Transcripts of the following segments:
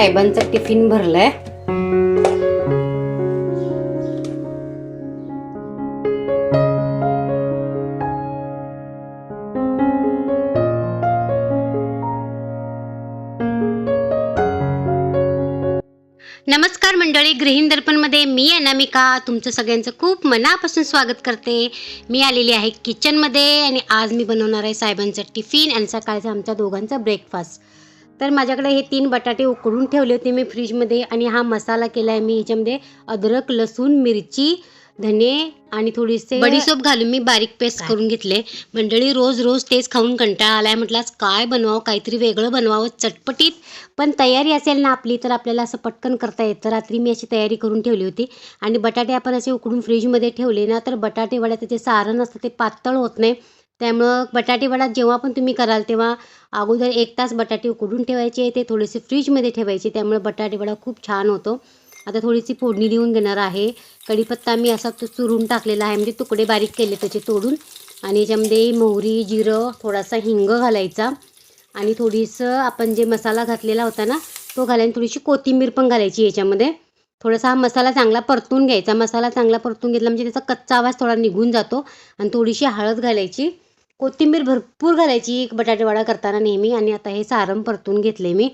साहेबांचा टिफिन भरलाय. नमस्कार मंडळी गृहिणी दर्पणमध्ये मी अनामिका. तुमचं सगळ्यांचं खूप मनापासून स्वागत करते. मी आलेली आहे किचनमध्ये आणि आज मी बनवणार आहे साहेबांचं टिफिन आणि सकाळचा आमच्या दोघांचा ब्रेकफास्ट तर माझ्याकडे हे तीन बटाटे उकडून ठेवले होते मी फ्रीजमध्ये आणि हा मसाला केला आहे मी ह्याच्यामध्ये अद्रक लसूण मिरची धने आणि थोडीसे बडीसोप घालून मी बारीक पेस्ट करून घेतले. मंडळी रोज रोज तेच खाऊन कंटाळा आलाय. म्हटलं आज काय बनवावं? काहीतरी वेगळं बनवावं चटपटीत. पण तयारी असेल ना आपली तर आपल्याला असं पटकन करता येतं. रात्री मी अशी तयारी करून ठेवली होती. आणि बटाटे आपण असे उकडून फ्रीजमध्ये ठेवले ना तर बटाटे वड्याचं जे सारण असतं ते पातळ होत नाही. त्यामुळं बटाटे वडा जेव्हा पण तुम्ही कराल तेव्हा अगोदर एक तास बटाटे उकडून ठेवायचे ते थोडेसे फ्रीजमध्ये ठेवायचे त्यामुळे बटाटे वडा खूप छान होतो. आता थोडीशी फोडणी देऊन घेणार आहे. कढीपत्ता मी असा तो चुरून टाकलेला आहे म्हणजे तुकडे बारीक केले त्याचे तोडून. आणि याच्यामध्ये मोहरी जिरं थोडासा हिंग घालायचा. आणि थोडीसं आपण जे मसाला घातलेला होता ना तो घालायला थोडीशी कोथिंबीर पण घालायची याच्यामध्ये. थोडासा हा मसाला चांगला परतून घ्यायचा. मसाला चांगला परतून घेतला म्हणजे त्याचा कच्चा आवाज थोडा निघून जातो. आणि थोडीशी हळद घालायची. कोथिंबीर भरपूर घालायची बटाटेवडा करताना नेहमी. आणि आता हे सारण परतून घेतले मी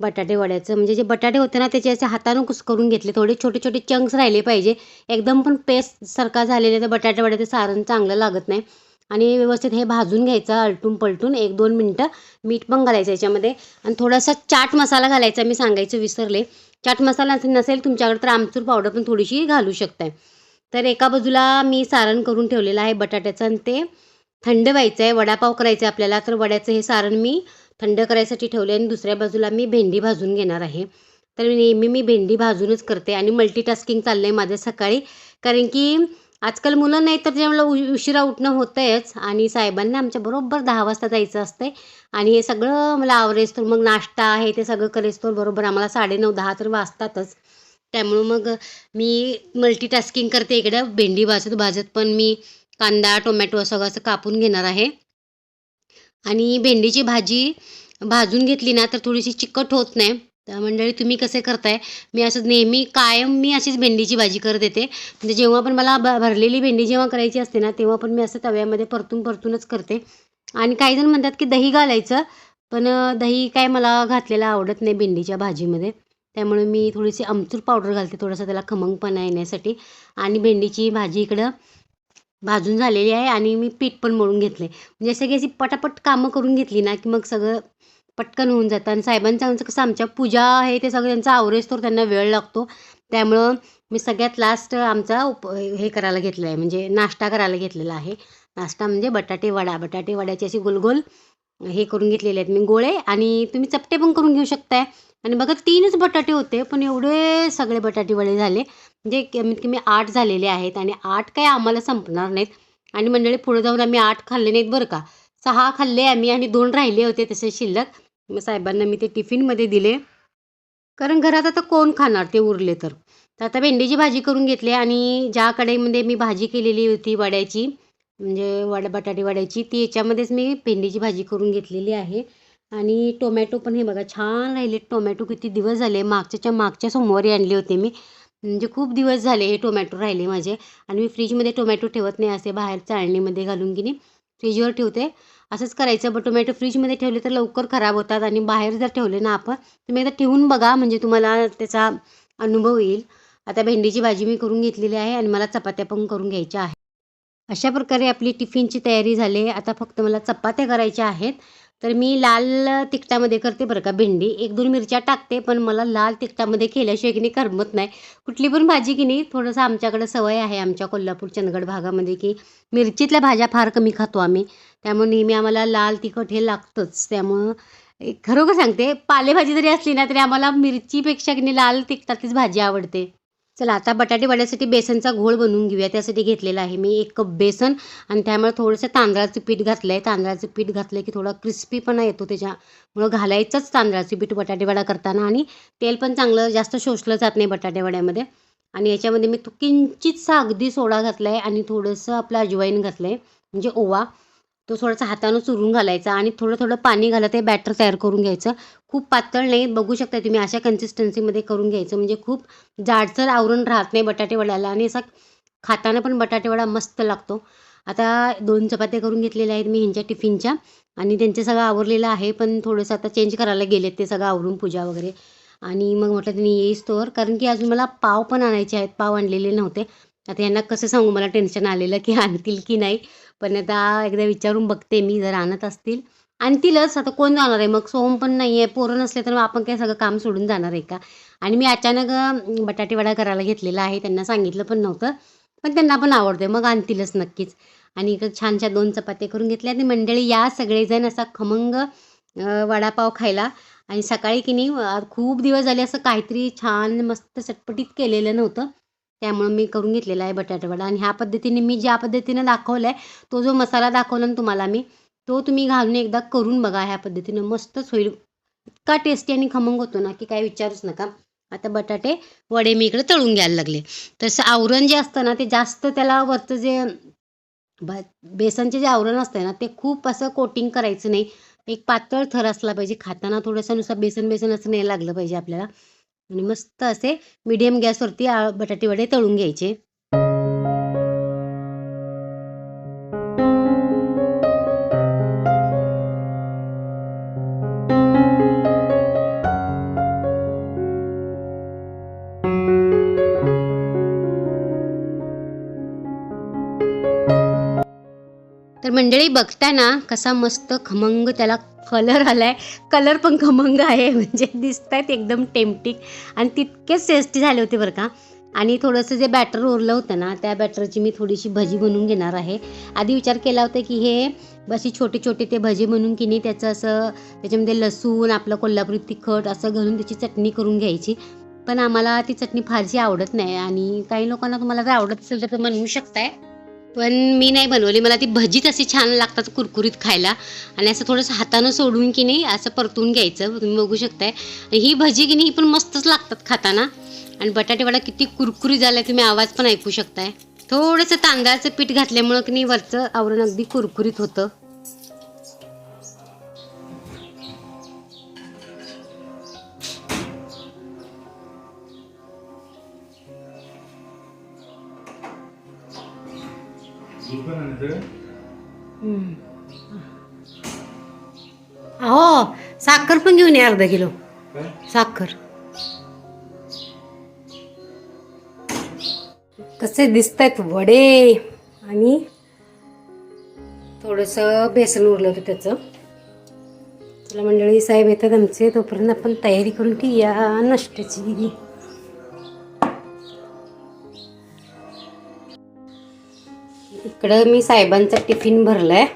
बटाटेवड्याचं म्हणजे जे बटाटे होते ना त्याचे असे हातानं कुस्करून घेतले. थोडे छोटे छोटे चंक्स राहिले पाहिजे. एकदम पण पेस्ट सारखा झालेले तर बटाटेवड्याचं सारण चांगलं लागत नाही. आणि व्यवस्थित हे भाजून घ्यायचं आलटून पलटून एक दोन मिनटं. मीठ पण घालायचं याच्यामध्ये. आणि थोडासा चाट मसाला घालायचा मी सांगायचं विसरले. चाट मसाला नसेल तुमच्याकडे तर आमचूर पावडर पण थोडीशी घालू शकताय. तर एका बाजूला मी सारण करून ठेवलेलं आहे बटाट्याचं. आणि ते थंड व्हायचं आहे वडापाव करायचं आहे आपल्याला तर वड्याचं हे सारण मी थंड करायसाठी ठेवले आणि दुसऱ्या बाजूला मी भेंडी भाजून घेणार आहे. तर नेहमी मी भेंडी भाजूनच करते आणि मल्टीटास्किंग चाललं आहे माझं सकाळी. कारण की आजकाल मुलं नाही तर जेव्हा उ उशिरा उठणं होतंयच आणि साहेबांना आमच्या बरोबर दहा वाजता जायचं असतंय. आणि हे सगळं मला आवरेस तर मग नाश्ता आहे ते सगळं करेस तर बरोबर आम्हाला साडेनऊ दहा तर वाजतातच. त्यामुळं मग मी मल्टीटास्किंग करते इकडं भेंडी भाजत भाजत पण मी कांदा टोमॅटो सगळं असं कापून घेणार आहे. आणि भेंडीची भाजी भाजून घेतली ना तर थोडीशी चिकट होत नाही. तर मंडळी तुम्ही कसे करताय? मी असं नेहमी कायम मी अशीच भेंडीची भाजी करत येते. म्हणजे जेव्हा पण मला भ भरलेली भेंडी जेव्हा करायची असते ना तेव्हा पण मी असं तव्यामध्ये परतून परतूनच करते. आणि काही जण म्हणतात की दही घालायचं पण दही काय मला घातलेलं आवडत नाही भेंडीच्या भाजीमध्ये. त्यामुळे मी थोडीशी आमचूर पावडर घालते थोडासा त्याला खमंगपणा येण्यासाठी. आणि भेंडीची भाजी इकडं भाजून झालेली आहे आणि मी पीठ पण मळून घेतले म्हणजे सगळी अशी पटापट कामं करून घेतली ना की मग सगळं पटकन होऊन जातं. आणि साहेबांचं आमचं कसं आमच्या पूजा आहे ते सगळं त्यांचा आवरेस तर त्यांना वेळ लागतो. त्यामुळं मी सगळ्यात लास्ट आमचा उप हे करायला घेतलं आहे म्हणजे नाश्ता करायला घेतलेला आहे. नाश्ता म्हणजे बटाटे वडा बटाटे वड्याची अशी गोलगोल हे करून घेतलेले आहेत मी गोळे आणि तुम्ही चपटे पण करून घेऊ शकताय. आणि बघा तीनच बटाटे होते पण एवढे सगळे बटाटे वडे झाले. म्हणजे कमीत कमी आठ झालेले आहेत आणि आठ काय आम्हाला संपणार नाहीत. आणि मंडळी पुढे जाऊन आम्ही आठ खाल्ले नाहीत बरं का. सहा खाल्ले आम्ही आणि दोन राहिले होते तसे शिल्लक. मग साहेबांना मी ते टिफिनमध्ये दिले. कारण घरात आता कोण खाणार ते उरले तर. तर आता भेंडीची भाजी करून घेतली आणि ज्या कढईमध्ये मी भाजी केलेली होती वड्याची म्हणजे वडा बटाटे वड्याची ती याच्यामध्येच मी भेंडीची भाजी करून घेतलेली आहे. आणि टोमॅटो पण हे बघा छान राहिले टोमॅटो किती दिवस झाले? मागच्याच्या मागच्या सोमवारी आणले होते मी. म्हणजे खूप दिवस झाले हे टोमॅटो राहिले माझे. आणि मी फ्रीजमध्ये टोमॅटो ठेवत नाही असे बाहेर चाळणीमध्ये घालून की नाही. फ्रीजवर ठेवते. असंच करायचं बट टोमॅटो फ्रीजमध्ये ठेवले तर लवकर खराब होतात. आणि बाहेर जर ठेवले ना आपण तुम्ही एकदा ठेवून बघा. म्हणजे तुम्हाला त्याचा अनुभव येईल. आता भेंडीची भाजी मी करून घेतलेली आहे आणि मला चपात्या पण करून घ्यायच्या आहे अशा प्रकारे आपली टिफिनची तयारी झाली आहे. आता फक्त मला चपात्या करायच्या आहेत. तर मी लाल तिखटामध्ये करते बरं का भेंडी. एक दोन मिरच्या टाकते पण मला लाल तिखटामध्ये केल्याशिवाय की नाही करमत नाही. कुठली पण भाजी की नाही थोडंसं आमच्याकडं सवय आहे आमच्या कोल्हापूर चंदगड भागामध्ये की मिरचीतल्या भाज्या फार कमी खातो आम्ही. त्यामुळे नेहमी आम्हाला लाल तिखट हे लागतंच. त्यामुळं एक खरोखर सांगते पालेभाजी जरी असली ना तरी आम्हाला मिरचीपेक्षा की नाही लाल तिखटातलीच भाजी आवडते. चला आता बटाटे वड्यासाठी बेसनचा घोळ बनवून घेऊया. त्यासाठी घेतलेला आहे मी एक कप बेसन आणि त्यामुळे थोडंसं तांदळाचं पीठ घातलं आहे तांदळाचं पीठ घातलं की थोडा क्रिस्पीपणा येतो त्याच्यामुळं घालायचंच तांदळाचं पीठ बटाटे वडा करताना आणि तेल पण चांगलं जास्त शोषलं जात नाही बटाटे वड्यामध्ये. आणि याच्यामध्ये मी तो किंचितसा अगदी सोडा घातला आहे आणि थोडंसं आपलं अजवाईन घातलं आहे म्हणजे ओवा. तो थोडासा हातानं चुरून घालायचा आणि थोडं थोडं पाणी घालत हे बॅटर तयार करून घ्यायचं. खूप पातळ नाही बघू शकता तुम्ही अशा कन्सिस्टन्सीमध्ये करून घ्यायचं. म्हणजे खूप जाडसर आवरून राहत नाही बटाटे वड्याला आणि असा खाताना पण बटाटे वडा मस्त लागतो. आता दोन चपात्या करून घेतलेल्या आहेत मी ह्यांच्या टिफिनच्या आणि त्यांचं सगळं आवरलेलं आहे पण थोडंसं आता चेंज करायला गेलेत ते सगळं आवरून पूजा वगैरे. आणि मग म्हटलं त्यांनी येईस तोवर कारण की अजून मला पाव पण आणायचे आहेत. पाव आणलेले नव्हते. आता यांना कसं सांगू मला टेन्शन आलेलं की आणतील की नाही. पण आता एकदा विचारून बघते मी जर आणत असतील. आणतीलच आता कोण जाणार आहे? मग सोम पण नाही आहे पोरं नसले तर मग आपण काय सगळं काम सोडून जाणार आहे का? आणि मी अचानक अं, बटाटे वडा करायला घेतलेला आहे त्यांना सांगितलं पण नव्हतं. पण त्यांना पण आवडते मग आणतीलच नक्कीच. आणि इकडं छानशा दोन चपात्या करून घेतल्या. आणि मंडळी या सगळेजण असा खमंग वडापाव खायला. आणि सकाळी की नाही खूप दिवस झाले असं काहीतरी छान मस्त चटपटीत केलेलं नव्हतं. त्यामुळं मी करून घेतलेला आहे बटाटावडा आणि ह्या पद्धतीने मी ज्या पद्धतीनं दाखवला आहे तो जो मसाला दाखवला ना तुम्हाला मी तो तुम्ही घालून एकदा करून बघा ह्या पद्धतीनं. मस्तच होईल. इतका टेस्टी आणि खमंग होतो ना की काय विचारूच नका. आता बटाटे वडे मी इकडे तळून घ्यायला लागले. तसं आवरण जे असतं ना ते जास्त त्याला वरचं जे ब बेसनचे जे आवरण असतं ना ते खूप असं कोटिंग करायचं नाही. एक पातळ थर असला पाहिजे. खाताना थोडंसं नुसतं बेसन बेसन असं नाही लागलं पाहिजे आपल्याला. आणि मस्त असे मिडियम गॅसवरती बटाटे वडे तळून घ्यायचे. तर मंडळी बघताना कसा मस्त खमंग त्याला कलर आला आहे कलर पण खमंग आहे. म्हणजे दिसत आहेत एकदम टेम्पटिक आणि तितकेच टेस्टी झाले होते बरं का. आणि थोडंसं जे बॅटर उरलं होतं ना त्या बॅटरची मी थोडीशी भजी बनवून घेणार आहे. आधी विचार केला होता की हे अशी छोटे छोटे ते भजी बनवून की नाही त्याचं असं त्याच्यामध्ये लसूण आपलं कोल्हापुरी तिखट असं घालून त्याची चटणी करून घ्यायची. पण आम्हाला ती चटणी फारशी आवडत नाही. आणि काही लोकांना तुम्हाला जर आवडत असेल तर तुम्ही शकताय. पण मी नाही बनवली. मला ती भजीच अशी छान लागतात कुरकुरीत खायला. आणि असं थोडंसं हातानं सोडून की नाही असं परतून घ्यायचं. तुम्ही बघू शकताय. ही भजी की नाही ही पण मस्तच लागतात खाताना. आणि बटाटेवाडा किती कुरकुरी झाला तुम्ही आवाज पण ऐकू शकताय. थोडंसं तांदळाचं पीठ घातल्यामुळं की नाही वरचं आवरण अगदी कुरकुरीत होतं. हो साखर पण घेऊन या अर्धा किलो. साखर. कसे दिसत आहेत वडे आणि थोडस बेसन उरलं होतं त्याचं. चला मंडळी साहेब येतात आमचे. तोपर्यंत आपण तयारी करून ठेवूया नाश्त्याची. इकडं मी साहेबांचा टिफिन भरलाय.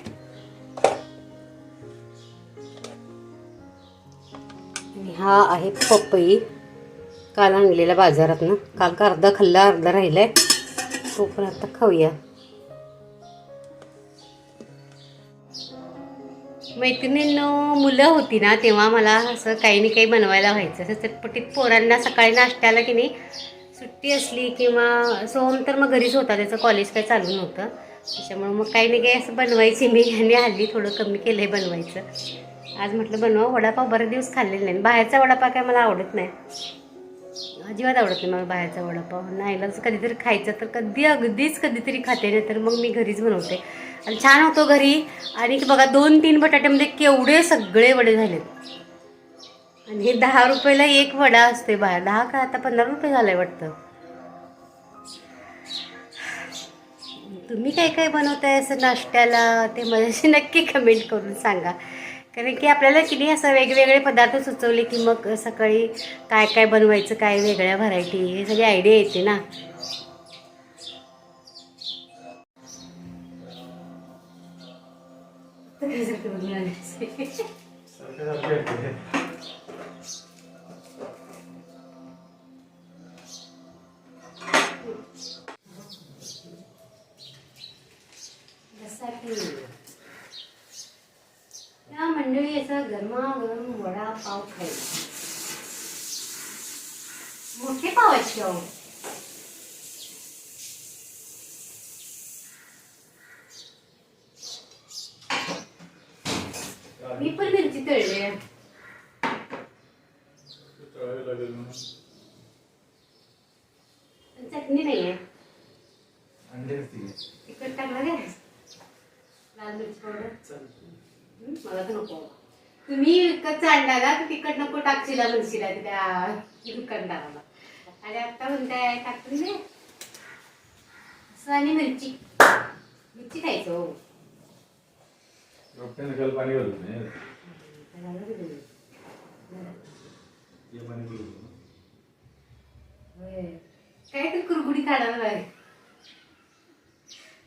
हा आहे पपई. काल आणलेला बाजारातनं. काल का अर्धा खाल्ला अर्धा राहिलाय. तो पण आता खाऊया. मैत्रिणींनो मुलं होती ना तेव्हा मला असं काही ना काही बनवायला व्हायचं. असं चटपटीत पोरांना सकाळी नाश्त्याला की नाही सुट्टी असली किंवा सोहम तर मग घरीच होता. त्याचं कॉलेज काही चालू नव्हतं. त्याच्यामुळं मग काही नाही काही असं बनवायची मी. आणि हल्ली थोडं कमी केलं आहे बनवायचं. आज म्हटलं बनवा. वडापाव बरेच दिवस खाल्लेले नाही बाहेरचा वडापाव काय मला आवडत नाही. अजिबात आवडत नाही मला बाहेरचा वडापाव. नाही जर कधीतरी खायचं तर कधी अगदीच कधीतरी खाते नाही तर मग मी घरीच बनवते. आणि छान होतो घरी. आणि बघा दोन तीन बटाट्यामध्ये केवढे सगळे वडे झालेत. आणि हे दहा रुपयाला एक वडा असते बाहेर. दहा का आता पंधरा रुपये झालाय वाटतं. तुम्ही काय काय बनवताय असं नाश्त्याला? ते माझ्याशी नक्की कमेंट करून सांगा. कारण की आपल्याला किती असं वेगवेगळे पदार्थ सुचवले की मग सकाळी काय काय बनवायचं काय वेगळ्या व्हरायटी हे सगळी आयडिया येते ना. गरमागरम वडा पाव खायला मोठे पाव आहेत की अहो. मी पण मिरची तळली आहे. चटणी नाही आहे. तिखट टाकणार आहे? लाल मिरची पावडर? मला तर नको. तुम्ही विकत चालणार तर तिखट नको टाकशील म्हणशील त्या दुकानदाराला. आणि आता म्हणताय टाकली नाही असं आणि मिरची. मिरची खायचं. हो पाणी होय. काय तर कुरकुडी काढायला आहे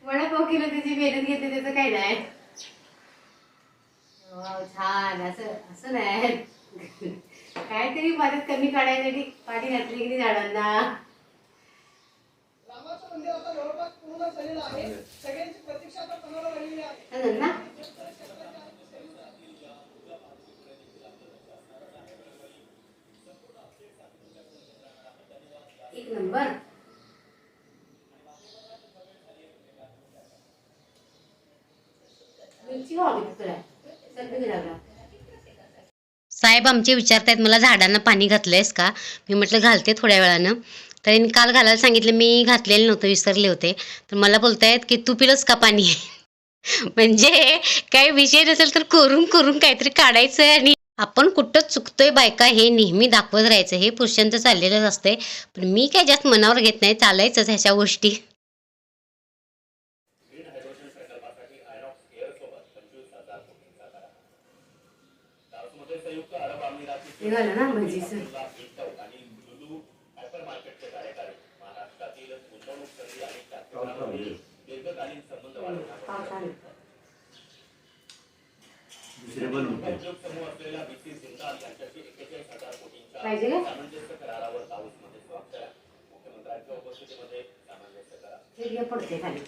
वडापाव किलो त्याची मेहनत घेते त्याचं काय नाही. छान. असं असं नाही. काहीतरी मदत कमी काढायसाठी पाणी घातली की नाही झाडांना? एक नंबर आता जवळपास पूर्ण झालेलं आहे सगळ्यांची प्रतीक्षा आता पणाला लागलेली आहे असं ना एक नंबर मिरची हवी तुला चटणी लागला साहेब आमचे विचारतायत मला झाडांना पाणी घातलंयस का? मी म्हटलं घालते थोड्या वेळानं. तर काल घालायला सांगितलं मी घातलेलं नव्हतं विसरले होते. तर मला बोलतायत की तू पिलंस का पाणी? म्हणजे काही विषय नसेल तर करून करून काहीतरी काढायचं आणि आपण कुठं चुकतोय बायका हे नेहमी दाखवत राहायचं. हे पुरुषांचं चाललेलंच असतंय. पण मी काय जास्त मनावर घेत नाही चालायचंच ह्याच्या गोष्टी. निघालं ना भजीचं. पाहिजे का हे घे पडते खाली.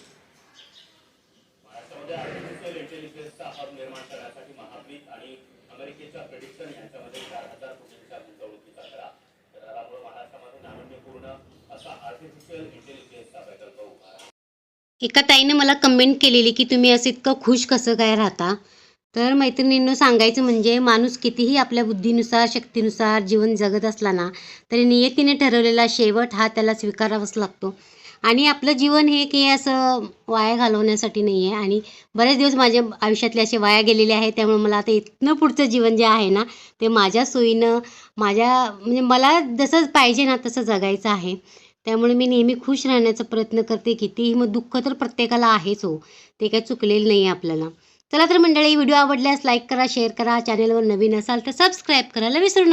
महाराष्ट्रामध्ये आर्टिफिशियल इंटेलिजन्सचा हब निर्माण करण्यासाठी महाब्रिक आणि अमेरिकेच्या प्रेडिक्शन यांच्यामध्ये चार हजार कोटींच्या गुंतवणुकीचा करा करारामुळे महाराष्ट्रामध्ये नाविन्यपूर्ण असा आर्टिफिशियल इंटेलिजन्सचा प्रकल्प उभा आहे. एका ताईने मला कमेंट केलेली की तुम्ही असं इतकं खुश कसं काय राहता? तर मैत्रिणींनो सांगायचं म्हणजे माणूस कितीही आपल्या बुद्धीनुसार शक्तीनुसार जीवन जगत असला ना तरी नियतीने ठरवलेला शेवट हा त्याला स्वीकारावाच लागतो. आणि आपलं जीवन हे की असं वाया घालवण्यासाठी नाही आहे आणि बरेच दिवस माझ्या आयुष्यातले असे वाया गेलेले आहे त्यामुळे मला आता इथनं पुढचं जीवन जे आहे ना ते माझ्या सोयीनं माझ्या म्हणजे मला जसं पाहिजे ना तसं जगायचं आहे. त्यामुळे मी नेहमी खुश राहण्याचा प्रयत्न करते कितीही मग दुःख तर प्रत्येकाला आहेच हो. ते काही चुकलेलं नाही आहे आपल्याला. चला तर मंडळी व्हिडिओ आवडल्यास लाईक करा शेअर करा. चॅनलवर नवीन असाल तर सबस्क्राईब करायला विसरू नका